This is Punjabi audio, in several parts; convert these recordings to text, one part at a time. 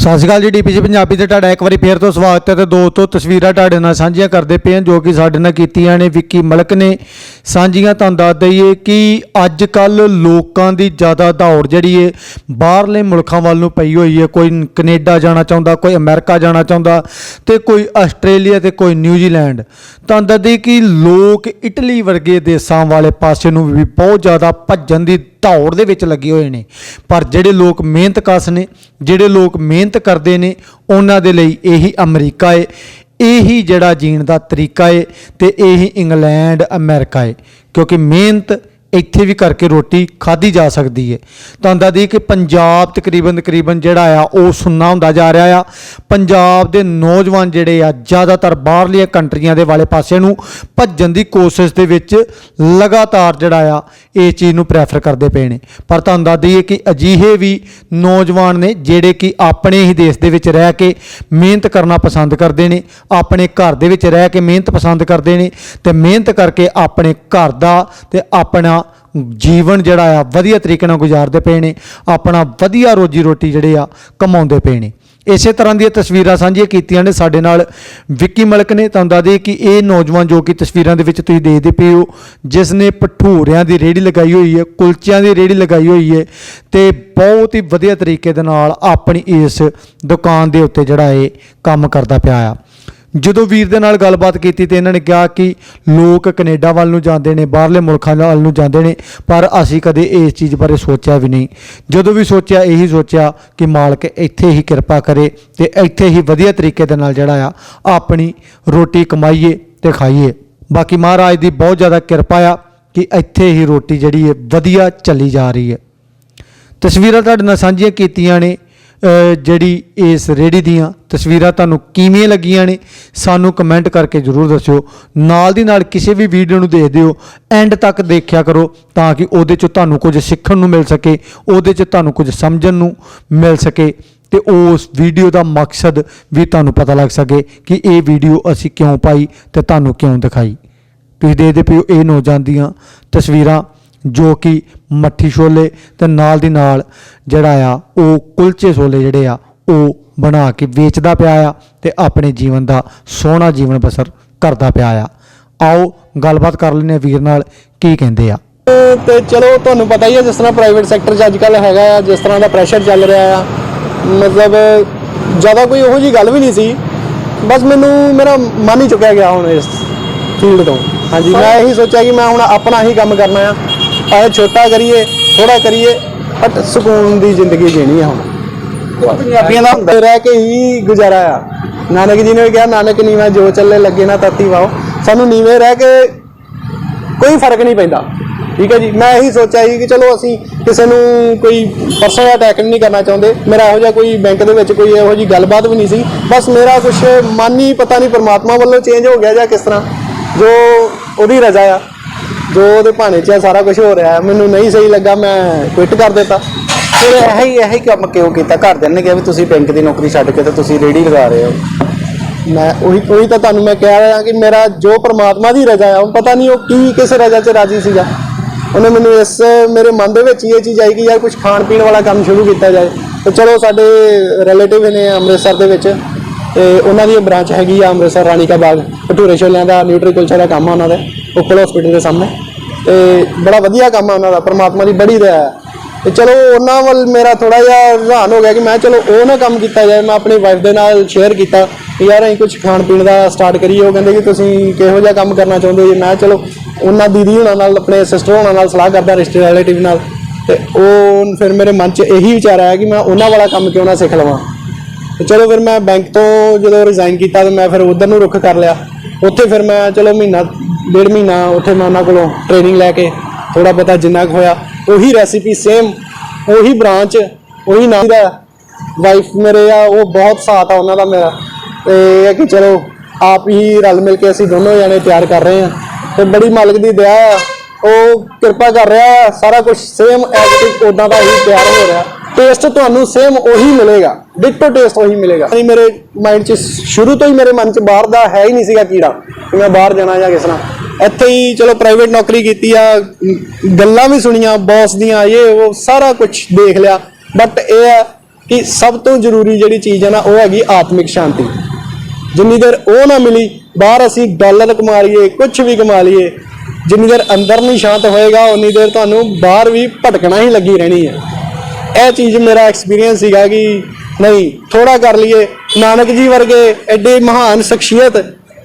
ਸਤਿ ਸ਼੍ਰੀ ਅਕਾਲ ਜੀ ਡੀਪੀਸੀ ਪੰਜਾਬੀ ਤੇ ਤੁਹਾਡਾ ਇੱਕ ਵਾਰੀ ਫੇਰ ਤੋਂ ਸਵਾਗਤ ਹੈ ਤੇ ਦੋਸਤੋ ਤਸਵੀਰਾਂ ਤੁਹਾਡੇ ਨਾਲ ਸਾਂਝੀਆਂ ਕਰਦੇ ਪਏ ਹਾਂ, ਜੋ ਕਿ ਸਾਡੇ ਨਾਲ ਕੀਤੀਆਂ ਨੇ, ਵਿੱਕੀ ਮਲਕ ਨੇ ਸਾਂਝੀਆਂ ਤੁਹਾਨੂੰ ਦੱਸ ਦਈਏ ਕਿ ਅੱਜ ਕੱਲ ਲੋਕਾਂ ਦੀ ਜ਼ਿਆਦਾ ਦੌੜ ਜਿਹੜੀ ਏ, ਬਾਹਰਲੇ ਮੁਲਕਾਂ ਵੱਲ ਨੂੰ ਪਈ ਹੋਈ ਹੈ ਕੋਈ ਕੈਨੇਡਾ ਜਾਣਾ ਚਾਹੁੰਦਾ, ਕੋਈ ਅਮਰੀਕਾ ਜਾਣਾ ਚਾਹੁੰਦਾ ਤੇ ਕੋਈ ਆਸਟ੍ਰੇਲੀਆ ਤੇ ਕੋਈ ਨਿਊਜ਼ੀਲੈਂਡ। ਤੁਹਾਨੂੰ ਦੱਸ ਕਿ ਲੋਕ ਇਟਲੀ ਵਰਗੇ ਦੇਸ਼ਾਂ ਵਾਲੇ ਪਾਸੇ ਨੂੰ ਵੀ ਬਹੁਤ ਜ਼ਿਆਦਾ ਭੱਜਣ ਦੀ ਦੌੜ ਦੇ ਵਿੱਚ ਲੱਗੇ ਹੋਏ ਨੇ। ਪਰ ਜਿਹੜੇ ਲੋਕ ਮਿਹਨਤ ਕਸ ਨੇ, ਜਿਹੜੇ ਲੋਕ ਮਿਹਨਤ ਕਰਦੇ ਨੇ, ਉਹਨਾਂ ਦੇ ਲਈ ਇਹੀ ਅਮਰੀਕਾ ਏ। ਇਹੀ ਜਿਹੜਾ ਜੀਣ ਦਾ ਤਰੀਕਾ ਏ ਤੇ ਇਹੀ ਇੰਗਲੈਂਡ, ਅਮਰੀਕਾ ਏ। ਕਿਉਂਕਿ ਮਿਹਨਤ ਇੱਥੇ ਵੀ ਕਰਕੇ ਰੋਟੀ ਖਾਧੀ ਜਾ ਸਕਦੀ ਹੈ ਤੁਹਾਨੂੰ ਦੱਸ ਦਈਏ ਕਿ ਪੰਜਾਬ ਤਕਰੀਬਨ ਤਕਰੀਬਨ ਜਿਹੜਾ ਆ, ਉਹ ਸੁੰਨਾ ਹੁੰਦਾ ਜਾ ਰਿਹਾ ਆ। ਪੰਜਾਬ ਦੇ ਨੌਜਵਾਨ ਜਿਹੜੇ ਆ, ਜ਼ਿਆਦਾਤਰ ਬਾਹਰਲੀਆਂ ਕੰਟਰੀਆਂ ਦੇ ਵਾਲੇ ਪਾਸੇ ਨੂੰ ਭੱਜਣ ਦੀ ਕੋਸ਼ਿਸ਼ ਦੇ ਵਿੱਚ ਲਗਾਤਾਰ ਜਿਹੜਾ ਆ ਇਹ ਚੀਜ਼ ਨੂੰ ਪ੍ਰੈਫਰ ਕਰਦੇ ਪਏ ਨੇ। ਪਰ ਤੁਹਾਨੂੰ ਦੱਸ ਦਈਏ ਕਿ ਅਜਿਹੇ ਵੀ ਨੌਜਵਾਨ ਨੇ ਜਿਹੜੇ ਕਿ ਆਪਣੇ ਹੀ ਦੇਸ਼ ਦੇ ਵਿੱਚ ਰਹਿ ਕੇ ਮਿਹਨਤ ਕਰਨਾ ਪਸੰਦ ਕਰਦੇ ਨੇ, ਆਪਣੇ ਘਰ ਦੇ ਵਿੱਚ ਰਹਿ ਕੇ ਮਿਹਨਤ ਪਸੰਦ ਕਰਦੇ ਨੇ ਤੇ ਮਿਹਨਤ ਕਰਕੇ ਆਪਣੇ ਘਰ ਦਾ ਤੇ ਆਪਣਾ ਜੀਵਨ ਜਿਹੜਾ ਆ ਵਧੀਆ ਤਰੀਕੇ ਨਾਲ ਗੁਜ਼ਾਰਦੇ ਪਏ ਨੇ, ਆਪਣਾ ਵਧੀਆ ਰੋਜੀ ਰੋਟੀ ਜਿਹੜੇ ਆ ਕਮਾਉਂਦੇ ਪਏ ਨੇ। ਇਸੇ ਤਰ੍ਹਾਂ ਦੀਆਂ ਤਸਵੀਰਾਂ ਸਾਂਝੀਆਂ ਕੀਤੀਆਂ ਨੇ ਸਾਡੇ ਨਾਲ ਵਿੱਕੀ ਮਲਕ ਨੇ। ਤੁਹਾਨੂੰ ਦੱਸ ਦਈਏ ਕਿ ਇਹ ਨੌਜਵਾਨ ਜੋ ਕਿ ਤਸਵੀਰਾਂ ਦੇ ਵਿੱਚ ਤੁਸੀਂ ਦੇਖਦੇ ਪਏ ਹੋ, ਜਿਸ ਨੇ ਭਠੂਰਿਆਂ ਦੀ ਰੇੜੀ ਲਗਾਈ ਹੋਈ ਹੈ, ਕੁਲਚਿਆਂ ਦੀ ਰੇੜੀ ਲਗਾਈ ਹੋਈ ਹੈ ਤੇ ਬਹੁਤ ਹੀ ਵਧੀਆ ਤਰੀਕੇ ਦੇ ਨਾਲ ਆਪਣੀ ਇਸ ਦੁਕਾਨ ਦੇ ਉੱਤੇ ਜਿਹੜਾ ਇਹ ਕੰਮ ਕਰਦਾ ਪਿਆ ਆ। ਜਦੋਂ ਵੀਰ ਦੇ ਨਾਲ ਗੱਲਬਾਤ ਕੀਤੀ ਤੇ ਇਹਨਾਂ ਨੇ ਕਿਹਾ ਕਿ ਲੋਕ ਕੈਨੇਡਾ ਵੱਲ ਨੂੰ ਜਾਂਦੇ ਨੇ, ਬਾਹਰਲੇ ਮੁਲਕਾਂ ਵੱਲ ਨੂੰ ਜਾਂਦੇ ਨੇ, ਪਰ ਅਸੀਂ ਕਦੇ ਇਸ ਚੀਜ਼ ਬਾਰੇ ਸੋਚਿਆ ਵੀ ਨਹੀਂ। ਜਦੋਂ ਵੀ ਸੋਚਿਆ, ਇਹੀ ਸੋਚਿਆ ਕਿ ਮਾਲਕ ਇੱਥੇ ਹੀ ਕਿਰਪਾ ਕਰੇ ਤੇ ਇੱਥੇ ਹੀ ਵਧੀਆ ਤਰੀਕੇ ਦੇ ਨਾਲ ਜਿਹੜਾ ਆ, ਆਪਣੀ ਰੋਟੀ ਕਮਾਈਏ ਤੇ ਖਾਈਏ। ਬਾਕੀ ਮਹਾਰਾਜ ਦੀ ਬਹੁਤ ਜ਼ਿਆਦਾ ਕਿਰਪਾ ਆ ਕਿ ਇੱਥੇ ਹੀ ਰੋਟੀ ਜਿਹੜੀ ਹੈ, ਵਧੀਆ ਚੱਲੀ ਜਾ ਰਹੀ ਹੈ। ਤਸਵੀਰਾਂ ਤੁਹਾਡੇ ਨਾਲ ਸਾਂਝੀਆਂ ਕੀਤੀਆਂ ਨੇ। ਜਿਹੜੀ ਇਸ ਰੇੜੀ ਦੀਆਂ ਤਸਵੀਰਾਂ ਤੁਹਾਨੂੰ ਕਿਵੇਂ ਲੱਗੀਆਂ ਨੇ, ਸਾਨੂੰ ਕਮੈਂਟ ਕਰਕੇ ਜਰੂਰ ਦੱਸਿਓ। ਨਾਲ ਦੀ ਨਾਲ ਕਿਸੇ ਵੀ ਵੀਡੀਓ ਨੂੰ ਦੇਖਦੇ ਹੋ ਐਂਡ ਤੱਕ ਦੇਖਿਆ ਕਰੋ ਤਾਂ ਕਿ ਉਹਦੇ 'ਚੋਂ ਤੁਹਾਨੂੰ ਕੁਝ ਸਿੱਖਣ ਨੂੰ ਮਿਲ ਸਕੇ, ਉਹਦੇ 'ਚ ਤੁਹਾਨੂੰ ਕੁਝ ਸਮਝਣ ਨੂੰ ਮਿਲ ਸਕੇ ਤੇ ਉਸ ਵੀਡੀਓ ਦਾ ਮਕਸਦ ਵੀ ਤੁਹਾਨੂੰ ਪਤਾ ਲੱਗ ਸਕੇ ਕਿ ਇਹ ਵੀਡੀਓ ਅਸੀਂ ਕਿਉਂ ਪਾਈ ਤੇ ਤੁਹਾਨੂੰ ਕਿਉਂ ਦਿਖਾਈ। ਤੁਸੀਂ ਦੇਖਦੇ ਪਿਓ ਇਹ ਨੌਜਵਾਨ ਦੀਆਂ ਤਸਵੀਰਾਂ। ਜੋ ਕਿ ਮੱਠੀ ਛੋਲੇ ਤੇ ਨਾਲ ਦੀ ਨਾਲ ਜਿਹੜਾ ਆ, ਉਹ ਕੁਲਚੇ ਛੋਲੇ ਜਿਹੜੇ ਆ, ਉਹ ਬਣਾ ਕੇ ਵੇਚਦਾ ਪਿਆ ਆ ਤੇ ਆਪਣੇ ਜੀਵਨ ਦਾ ਸੋਹਣਾ ਜੀਵਨ ਬਸਰ ਕਰਦਾ ਪਿਆ ਆ। ਆਓ ਗੱਲਬਾਤ ਕਰ ਲੈਂਦੇ ਹਾਂ ਵੀਰ ਨਾਲ ਕੀ ਕਹਿੰਦੇ ਆ। ਤੇ ਚਲੋ ਤੁਹਾਨੂੰ ਪਤਾ ਹੀ ਹੈ ਜਿਸ ਤਰ੍ਹਾਂ ਪ੍ਰਾਈਵੇਟ ਸੈਕਟਰ 'ਚ ਅੱਜ ਕੱਲ ਹੈਗਾ ਆ, ਜਿਸ ਤਰ੍ਹਾਂ ਦਾ ਪ੍ਰੈਸ਼ਰ ਚੱਲ ਰਿਹਾ ਆ, ਮਤਲਬ ਜ਼ਿਆਦਾ ਕੋਈ ਉਹੋ ਜੀ ਗੱਲ ਵੀ ਨਹੀਂ ਸੀ। ਬਸ ਮੈਨੂੰ, ਮੇਰਾ ਮਨ ਹੀ ਚੁੱਕਿਆ ਗਿਆ ਹੁਣ ਇਸ ਫੀਲਡ ਤੋਂ। ਹਾਂਜੀ, ਮੈਂ ਇਹੀ ਸੋਚਿਆ ਕਿ ਮੈਂ ਹੁਣ ਆਪਣਾ ਹੀ ਕੰਮ ਕਰਨਾ ਆ। ਭਾਵੇਂ ਛੋਟਾ ਕਰੀਏ ਥੋੜਾ ਕਰੀਏ ਬਟ ਸਕੂਨ ਦੀ ਜ਼ਿੰਦਗੀ ਜੀਣੀ ਆ ਹੁਣ। ਪੰਜਾਬੀਆਂ ਦਾ ਹੁੰਦਾ ਰਹਿ ਕੇ ਹੀ ਗੁਜ਼ਾਰਾ ਆ। ਨਾਨਕ ਜੀ ਨੇ ਵੀ ਕਿਹਾ ਨਾਨਕ ਨੀਵਾ ਜੋ ਚੱਲੇ ਲੱਗੇ ਨਾ ਤਤੀ ਵਾਓ। ਸਾਨੂੰ ਨੀਵੇਂ ਰਹਿ ਕੇ ਕੋਈ ਫ਼ਰਕ ਨਹੀਂ ਪੈਂਦਾ। ਠੀਕ ਹੈ ਜੀ ਮੈਂ ਇਹੀ ਸੋਚਿਆ ਸੀ ਕਿ ਚਲੋ ਅਸੀਂ ਕਿਸੇ ਨੂੰ ਕੋਈ ਪਰਸਨਲ ਅਟੈਕ ਨਹੀਂ ਕਰਨਾ ਚਾਹੁੰਦੇ। ਮੇਰਾ ਇਹੋ ਜਿਹਾ ਕੋਈ ਬੈਂਕ ਦੇ ਵਿੱਚ ਕੋਈ ਇਹੋ ਜੀ ਗੱਲਬਾਤ ਵੀ ਨਹੀਂ ਸੀ। ਬਸ ਮੇਰਾ ਕੁਝ ਮਨ ਹੀ ਪਤਾ ਨਹੀਂ ਪਰਮਾਤਮਾ ਵੱਲੋਂ ਚੇਂਜ ਹੋ ਗਿਆ ਜਾਂ ਕਿਸ ਤਰ੍ਹਾਂ ਜੋ ਉਹਦੀ ਰਜ਼ਾ ਆ। ਜੋ ਉਹਦੇ ਭਾਣੇ 'ਚ ਆ, ਸਾਰਾ ਕੁਝ ਹੋ ਰਿਹਾ ਹੈ। ਮੈਨੂੰ ਨਹੀਂ ਸਹੀ ਲੱਗਾ, ਮੈਂ ਕੁਇਟ ਕਰ ਦਿੱਤਾ। ਫਿਰ ਇਹ ਹੀ ਇਹ ਹੀ ਕੰਮ ਕਿਉਂ ਕੀਤਾ? ਘਰਦਿਆਂ ਨੇ ਕਿਹਾ ਵੀ ਤੁਸੀਂ ਬੈਂਕ ਦੀ ਨੌਕਰੀ ਛੱਡ ਕੇ ਤੇ ਤੁਸੀਂ ਰੇੜੀ ਲਗਾ ਰਹੇ ਹੋ। ਮੈਂ ਉਹੀ ਉਹੀ ਤਾਂ ਤੁਹਾਨੂੰ ਮੈਂ ਕਹਿ ਰਿਹਾ ਕਿ ਮੇਰਾ ਜੋ ਪ੍ਰਮਾਤਮਾ ਦੀ ਰਜ਼ਾ ਹੈ ਉਹ ਪਤਾ ਨਹੀਂ ਉਹ ਕੀ, ਕਿਸ ਰਜ਼ਾ 'ਚ ਰਾਜੀ ਸੀਗਾ। ਉਹਨੇ ਮੈਨੂੰ ਇਸ, ਮੇਰੇ ਮਨ ਦੇ ਵਿੱਚ ਹੀ ਇਹ ਚੀਜ਼ ਆਈ ਕਿ ਯਾਰ ਕੁਝ ਖਾਣ ਪੀਣ ਵਾਲਾ ਕੰਮ ਸ਼ੁਰੂ ਕੀਤਾ ਜਾਏ। ਤੇ ਚਲੋ ਸਾਡੇ ਰਿਲੇਟਿਵ ਨੇ ਅੰਮ੍ਰਿਤਸਰ ਦੇ ਵਿੱਚ, ਤੇ ਉਹਨਾਂ ਦੀ ਬ੍ਰਾਂਚ ਹੈਗੀ ਆ ਅੰਮ੍ਰਿਤਸਰ ਰਾਣੀ ਕਾ ਬਾਗ, ਭਟੂਰੇ ਛੋਲਿਆਂ ਦਾ ਨਿਊਟਰੀ ਕੁਲਚਾ ਦਾ ਕੰਮ ਆ ਉਹਨਾਂ ਦਾ। ਉਪਲ ਹਸਪੀਟਲ ਦੇ ਸਾਹਮਣੇ। ਤੇ ਬੜਾ ਵਧੀਆ ਕੰਮ ਆ ਉਹਨਾਂ ਦਾ, ਪਰਮਾਤਮਾ ਦੀ ਬੜੀ ਦਇਆ ਹੈ ਤੇ ਚਲੋ ਉਹਨਾਂ ਵੱਲ ਮੇਰਾ ਥੋੜਾ ਜਿਹਾ ਰੁਝਾਨ ਹੋ ਗਿਆ ਕਿ ਮੈਂ ਚਲੋ ਉਹ ਨਾ ਕੰਮ ਕੀਤਾ ਜਾਏ, ਮੈਂ ਆਪਣੀ ਵਾਈਫ ਦੇ ਨਾਲ ਸ਼ੇਅਰ ਕੀਤਾ ਕਿ ਯਾਰ ਅਸੀਂ ਕੁਝ ਖਾਣ ਪੀਣ ਦਾ ਸਟਾਰਟ ਕਰੀਏ। ਉਹ ਕਹਿੰਦੇ ਕਿ ਤੁਸੀਂ ਕਿਹੋ ਜਿਹਾ ਕੰਮ ਕਰਨਾ ਚਾਹੁੰਦੇ ਹੋ? ਜੀ ਮੈਂ ਚਲੋ ਉਹਨਾਂ ਦੀਦੀ ਹੁਣਾਂ ਨਾਲ, ਆਪਣੇ ਸਿਸਟਰ ਹੁਣਾਂ ਨਾਲ ਸਲਾਹ ਕਰਦਾ, ਰਿਸ਼ਤੇ ਰਿਲੇਟਿਵ ਨਾਲ। ਤੇ ਉਹ ਫਿਰ ਮੇਰੇ ਮਨ 'ਚ ਇਹੀ ਵਿਚਾਰ ਆਇਆ ਕਿ ਮੈਂ ਉਹਨਾਂ ਵਾਲਾ ਕੰਮ ਕਿਉਂ ਨਾ ਸਿੱਖ ਲਵਾਂ। ਤੇ ਚਲੋ ਫਿਰ ਮੈਂ ਬੈਂਕ ਤੋਂ ਜਦੋਂ ਰਿਜ਼ਾਈਨ ਕੀਤਾ ਤਾਂ ਮੈਂ ਫਿਰ ਉਧਰ ਨੂੰ ਰੁੱਖ ਕਰ ਲਿਆ। ਉੱਥੇ ਫਿਰ ਮੈਂ ਚਲੋ ਮਹੀਨਾ ਡੇਢ ਮਹੀਨਾ ਉੱਥੇ ਮੈਂ ਉਹਨਾਂ ਕੋਲੋਂ ਟ੍ਰੇਨਿੰਗ ਲੈ ਕੇ ਥੋੜਾ ਬਹੁਤਾ ਜਿੰਨਾ ਕੁ ਹੋਇਆ, ਉਹੀ ਰੈਸਿਪੀ ਸੇਮ ਉਹੀ ਬ੍ਰਾਂਚ ਉਹੀ ਨਾਮ ਦਾ ਵਾਈਫ ਮੇਰੇ ਆ, ਉਹ ਬਹੁਤ ਸਾਥ ਆ ਉਹਨਾਂ ਦਾ ਮੇਰਾ। ਤੇ ਇਹ ਹੈ ਕਿ ਚਲੋ, ਆਪ ਹੀ ਰਲ ਮਿਲ ਕੇ ਅਸੀਂ ਦੋਨੋਂ ਜਣੇ ਤਿਆਰ ਕਰ ਰਹੇ ਹਾਂ। ਤੇ ਬੜੀ ਮਾਲਕ ਦੀ ਦਇਆ ਆ, ਉਹ ਕਿਰਪਾ ਕਰ ਰਿਹਾ ਸਾਰਾ ਕੁਝ ਸੇਮ ਐਜ਼ ਉਦਾਂ ਦਾ ਹੀ ਤਿਆਰ ਹੋ ਰਿਹਾ। ਟੇਸਟ ਤੁਹਾਨੂੰ ਸੇਮ ਉਹੀ ਮਿਲੇਗਾ ਡਿਟੋ ਟੇਸਟ ਉਹੀ ਮਿਲੇਗਾ। ਨਹੀਂ ਮੇਰੇ ਮਾਈਂਡ 'ਚ ਸ਼ੁਰੂ ਤੋਂ ਹੀ ਮੇਰੇ ਮਨ 'ਚ ਬਾਹਰ ਦਾ ਹੈ ਹੀ ਨਹੀਂ ਸੀਗਾ ਕੀੜਾ ਕਿ ਮੈਂ ਬਾਹਰ ਜਾਣਾ ਜਾਂ ਕਿਸ ਤਰ੍ਹਾਂ। ਇੱਥੇ ਹੀ ਚਲੋ ਪ੍ਰਾਈਵੇਟ ਨੌਕਰੀ ਕੀਤੀ ਆ, ਗੱਲਾਂ ਵੀ ਸੁਣੀਆਂ ਬੌਸ ਦੀਆਂ, ਇਹ, ਉਹ, ਸਾਰਾ ਕੁਝ ਦੇਖ ਲਿਆ। ਬਟ ਇਹ ਆ ਕਿ ਸਭ ਤੋਂ ਜ਼ਰੂਰੀ ਜਿਹੜੀ ਚੀਜ਼ ਹੈ ਨਾ, ਉਹ ਹੈਗੀ ਆਤਮਿਕ ਸ਼ਾਂਤੀ। ਜਿੰਨੀ ਦੇਰ ਉਹ ਨਾ ਮਿਲੀ, ਬਾਹਰ ਅਸੀਂ ਡਾਲਰ ਕਮਾ ਲਈਏ ਕੁਝ ਵੀ ਕਮਾ ਲਈਏ, ਜਿੰਨੀ ਦੇਰ ਅੰਦਰ ਨਹੀਂ ਸ਼ਾਂਤ ਹੋਏਗਾ, ਉਨੀ ਦੇਰ ਤੁਹਾਨੂੰ ਬਾਹਰ ਵੀ ਭਟਕਣਾ ਹੀ ਲੱਗੀ ਰਹਿਣੀ ਹੈ ਇਹ ਚੀਜ਼ ਮੇਰਾ ਐਕਸਪੀਰੀਅੰਸ ਸੀਗਾ ਕਿ ਨਹੀਂ ਥੋੜਾ ਕਰ ਲਈਏ। ਨਾਨਕ ਜੀ ਵਰਗੇ ਐਡੇ ਮਹਾਨ ਸ਼ਖਸੀਅਤ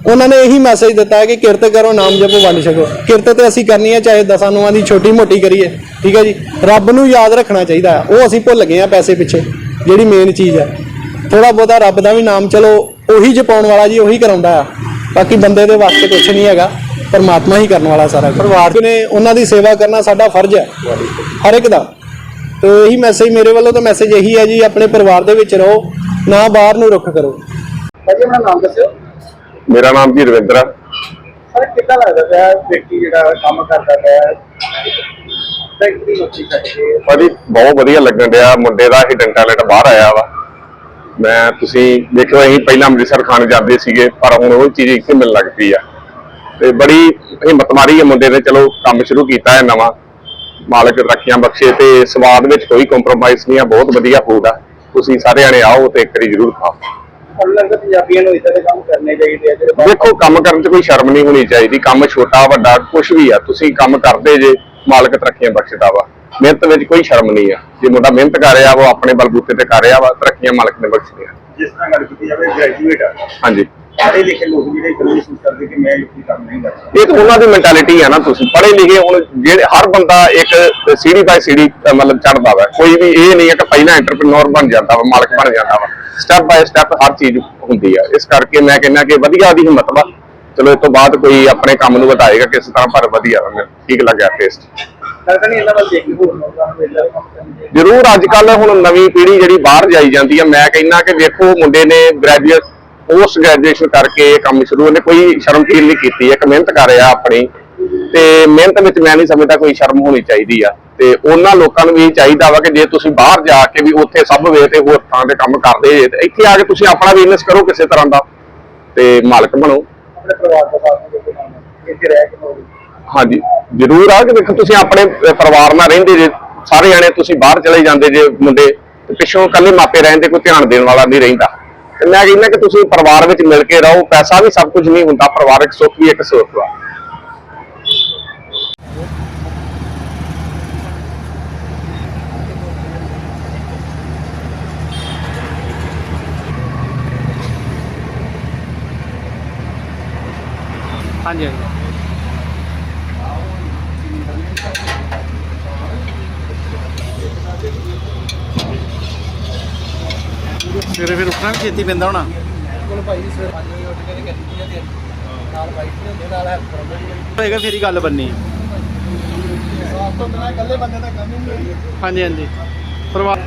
ਉਹਨਾਂ ਨੇ ਇਹੀ ਮੈਸੇਜ ਦਿੱਤਾ ਹੈ ਕਿ ਕਿਰਤ ਕਰੋ ਨਾਮ ਜਪੋ ਵੰਡ ਛਕੋ। ਕਿਰਤ ਤੇ ਅਸੀਂ ਕਰਨੀ ਹੈ ਚਾਹੇ ਦਸਾਂ ਨੂਆਂ ਦੀ ਛੋਟੀ ਮੋਟੀ ਕਰੀਏ। ਠੀਕ ਹੈ ਜੀ? ਰੱਬ ਨੂੰ ਯਾਦ ਰੱਖਣਾ ਚਾਹੀਦਾ ਹੈ। ਉਹ ਅਸੀਂ ਭੁੱਲ ਗਏ ਆ ਪੈਸੇ ਪਿੱਛੇ ਜਿਹੜੀ ਮੇਨ ਚੀਜ਼ ਹੈ। ਥੋੜਾ ਬਹੁਤਾ ਰੱਬ ਦਾ ਵੀ ਨਾਮ ਚਲੋ ਉਹੀ ਜਪਾਉਣ ਵਾਲਾ ਜੀ ਉਹੀ ਕਰਾਉਂਦਾ ਆ। ਬਾਕੀ ਬੰਦੇ ਦੇ ਵਾਸਤੇ ਕੁਝ ਨਹੀਂ ਹੈਗਾ। ਪਰਮਾਤਮਾ ਹੀ ਕਰਨ ਵਾਲਾ ਸਾਰਾ ਪਰਿਵਾਰ ਨੇ ਉਹਨਾਂ ਦੀ ਸੇਵਾ ਕਰਨਾ ਸਾਡਾ ਫਰਜ਼ ਹੈ। ਹਰ ਇੱਕ ਦਾ। ਤੇ ਇਹੀ ਮੈਸੇਜ ਮੇਰੇ ਵੱਲੋਂ ਤਾਂ ਮੈਸੇਜ ਇਹੀ ਹੈ ਜੀ ਆਪਣੇ ਪਰਿਵਾਰ ਦੇ ਵਿੱਚ ਰਹੋ ਨਾ ਬਾਹਰ ਨੂੰ ਰੁੱਖ ਕਰੋ। ਭਾਜੀ ਆਪਣਾ ਨਾਮ ਦੱਸਿਓ। ਮੇਰਾ ਨਾਮ ਜੀ ਰਵਿੰਦਰ ਆ। ਸਰ ਕਿੱਦਾਂ ਲੱਗਦਾ ਪਿਆ ਵਿਅਕਤੀ ਜਿਹੜਾ ਕੰਮ ਕਰਦਾ ਪਿਆ? ਨੌਕਰੀ ਕਰਕੇ ਭਾਜੀ ਬਹੁਤ ਵਧੀਆ ਲੱਗਣ ਡਿਆ। ਮੁੰਡੇ ਦਾ ਹਿਡਨ ਟੈਲੈਂਟ ਬਾਹਰ ਆਇਆ ਵਾ। ਮੈਂ ਤੁਸੀਂ ਦੇਖੋ ਅਸੀਂ ਪਹਿਲਾਂ ਅੰਮ੍ਰਿਤਸਰ ਖਾਣ ਜਾਂਦੇ ਸੀਗੇ ਪਰ ਹੁਣ ਉਹ ਚੀਜ਼ ਇੱਥੇ ਮਿਲਣ ਲੱਗ ਪਈ ਆ। ਤੇ ਬੜੀ ਹਿੰਮਤ ਮਾਰੀ ਹੈ ਮੁੰਡੇ ਨੇ ਚਲੋ ਕੰਮ ਸ਼ੁਰੂ ਕੀਤਾ ਹੈ ਨਵਾਂ। ਮਾਲਕ ਰੱਖੀਆਂ ਬਖਸ਼ੇ ਤੇ ਸਵਾਦ ਵਿੱਚ ਕੋਈ ਕੰਪਰੋਮਾਈਜ਼ ਨਹੀਂ ਆ ਬਹੁਤ ਵਧੀਆ ਫੂਡ ਆ। ਤੁਸੀਂ ਸਾਰੇ ਜਣੇ ਆਓ ਤੇ ਇੱਕ ਵਾਰੀ ਜ਼ਰੂਰ ਖਾਓ। ਹੁਣ ਲੱਗਦਾ ਪੰਜਾਬੀਆਂ ਨੂੰ ਇਦਾਂ ਦੇ ਕੰਮ ਕਰਨੇ ਚਾਹੀਦੇ ਆ ਜਿਹੜੇ ਬਾਹਰ- ਦੇਖੋ ਕੰਮ ਕਰਨ 'ਚ ਕੋਈ ਸ਼ਰਮ ਨਹੀਂ ਹੋਣੀ ਚਾਹੀਦੀ। ਕੰਮ ਛੋਟਾ ਵੱਡਾ ਕੁਝ ਵੀ ਆ ਤੁਸੀਂ ਕੰਮ ਕਰਦੇ ਜੇ ਮਾਲਕ ਤਰੱਕੀਆਂ ਬਖਸ਼ਦਾ ਵਾ। ਮਿਹਨਤ ਵਿੱਚ ਕੋਈ ਸ਼ਰਮ ਨਹੀਂ ਆ। ਜੇ ਮੁੰਡਾ ਮਿਹਨਤ ਕਰ ਰਿਹਾ ਵਾ ਆਪਣੇ ਬਲਬੂਤੇ ਤੇ ਕਰ ਰਿਹਾ ਵਾ ਤਰੱਕੀਆਂ ਮਾਲਕ ਨੇ ਬਖਸ਼ੀਆਂ ਜਿਸ ਤਰ੍ਹਾਂ ਗੱਲ ਕੀਤੀ ਜਾਵੇ ਗ੍ਰੈਜੂਏਟ ਆ। ਹਾਂਜੀ। ਪੜ੍ਹੇ ਲਿਖੇ ਲੋਕ ਜਿਹੜੇ ਇਕੱਲੇ ਮਹਿਸੂਸ ਕਰਦੇ ਕਿ ਮੈਂ ਇਹ ਕੰਮ ਨਹੀਂ ਕਰ ਸਕਦਾ ਇਹ ਤਾਂ ਉਹਨਾਂ ਦੀ ਮੈਂਟੈਲਿਟੀ ਆ ਨਾ ਤੁਸੀਂ। ਪੜ੍ਹੇ ਲਿਖੇ ਹੁਣ ਜਿਹੜੇ ਹਰ ਬੰਦਾ ਇੱਕ ਸੀੜੀ ਬਾਈ ਸੀੜੀ ਮਤਲਬ ਚੜਦਾ ਵਾ। ਕੋਈ ਵੀ ਇਹ ਨਹੀਂ ਹੈ ਕਿ ਪਹਿਲਾਂ ਐਂਟਰਪ੍ਰੀਨੋਰ ਬਣ ਜਾਂਦਾ ਵਾ ਮਾਲਕ ਬਣ ਜਾਂਦਾ ਵਾ। ਸਟੈਪ ਬਾਈ ਸਟੈਪ ਹਰ ਚੀਜ਼ ਹੁੰਦੀ ਆ। ਇਸ ਕਰਕੇ ਮੈਂ ਕਹਿੰਦਾ ਕਿ ਵਧੀਆ ਦੀ ਹਿੰਮਤ ਵਾ। ਚਲੋ ਇਸ ਤੋਂ ਬਾਅਦ ਕੋਈ ਆਪਣੇ ਕੰਮ ਨੂੰ ਵਧਾਏਗਾ ਕਿਸ ਤਰ੍ਹਾਂ ਪਰ ਵਧੀਆ ਮੈਨੂੰ ਠੀਕ ਲੱਗਿਆ ਟੇਸਟ ਲੱਗਦਾ ਨਹੀਂ ਇਹਨਾਂ ਵੱਲ ਦੇਖ ਕੇ ਹੋਰ ਲੋਕਾਂ ਨੂੰ ਇਦਾਂ ਦੇ ਕੰਮ ਕਰਨੇ ਜ਼ਰੂਰ ਅੱਜ ਕੱਲ ਹੁਣ ਨਵੀਂ ਪੀੜ੍ਹੀ ਜਿਹੜੀ ਬਾਹਰ ਜਾਈ ਜਾਂਦੀ ਆ ਮੈਂ ਕਹਿੰਦਾ ਕਿ ਵੇਖੋ ਮੁੰਡੇ ਨੇ ਗ੍ਰੈਜੂਏਟ ਪੋਸਟ ਗ੍ਰੈਜੂਏਸ਼ਨ ਕਰਕੇ ਇਹ ਕੰਮ ਸ਼ੁਰੂ, ਉਹਨੇ ਕੋਈ ਸ਼ਰਮ ਫੀਲ ਨਹੀਂ ਕੀਤੀ, ਇੱਕ ਮਿਹਨਤ ਕਰ ਰਿਹਾ ਆਪਣੀ। ਤੇ ਮਿਹਨਤ ਵਿੱਚ ਮੈਂ ਨਹੀਂ ਸਮਝਦਾ ਕੋਈ ਸ਼ਰਮ ਹੋਣੀ ਚਾਹੀਦੀ ਆ। ਤੇ ਉਹਨਾਂ ਲੋਕਾਂ ਨੂੰ ਵੀ ਇਹ ਚਾਹੀਦਾ ਵਾ ਕਿ ਜੇ ਤੁਸੀਂ ਬਾਹਰ ਜਾ ਕੇ ਵੀ ਉੱਥੇ ਸਭ ਵੇ ਤੇ ਹੋਰ ਥਾਂ ਤੇ ਕੰਮ ਕਰਦੇ ਜੇ, ਤੇ ਇੱਥੇ ਆ ਕੇ ਤੁਸੀਂ ਆਪਣਾ ਬਿਜ਼ਨਸ ਕਰੋ ਕਿਸੇ ਤਰ੍ਹਾਂ ਦਾ। ਤੇ ਮਾਲਕ ਬਣੋ। ਹਾਂਜੀ, ਜ਼ਰੂਰ ਆ ਕਿ ਦੇਖੋ ਤੁਸੀਂ ਆਪਣੇ ਪਰਿਵਾਰ ਨਾਲ ਰਹਿੰਦੇ ਜੇ, ਸਾਰੇ ਜਾਣੇ ਤੁਸੀਂ ਬਾਹਰ ਚਲੇ ਜਾਂਦੇ ਜੇ ਮੁੰਡੇ, ਤੇ ਪਿੱਛੋਂ ਇਕੱਲੇ ਮਾਪੇ ਰਹਿੰਦੇ, ਕੋਈ ਧਿਆਨ ਦੇਣ ਵਾਲਾ ਨਹੀਂ ਰਹਿੰਦਾ। ਮੈਂ ਕਹਿੰਦਾ ਕਿ ਤੁਸੀਂ ਪਰਿਵਾਰ ਵਿੱਚ ਮਿਲ ਕੇ ਰਹੋ, ਪੈਸਾ ਵੀ ਸਭ ਕੁਝ ਨਹੀਂ ਹੁੰਦਾ, ਪਰਿਵਾਰਕ ਸੁੱਖ ਵੀ ਇੱਕ ਸੁੱਖ ਵਾ ਹਾਂਜੀ ਹਾਂਜੀ। ਸਵੇਰੇ ਫਿਰ ਉੱਠਣਾ ਵੀ ਛੇਤੀ ਪੈਂਦਾ ਹੋਣਾ। ਕੋਲ ਭਾਈ ਸਵੇਰ 5 ਵਜੇ ਉੱਠ ਕੇ ਦੀਆਂ ਤਿਆਰੀ ਨਾਲ ਬਾਈਕ ਤੇ ਹੁੰਦੇ ਨਾਲ ਹੈਲਪ ਕਰਾਉਂਦੇ ਹੋਏਗਾ ਫੇਰ ਗੱਲ ਬੰਨੀ ਸਾਫ਼ ਤੋਂ ਬਿਨਾਂ ਇਕੱਲੇ ਬੰਦੇ ਦਾ ਕੰਮ ਹੀ ਨਹੀਂ ਹਾਂਜੀ ਹਾਂਜੀ। ਪਰਿਵਾਰ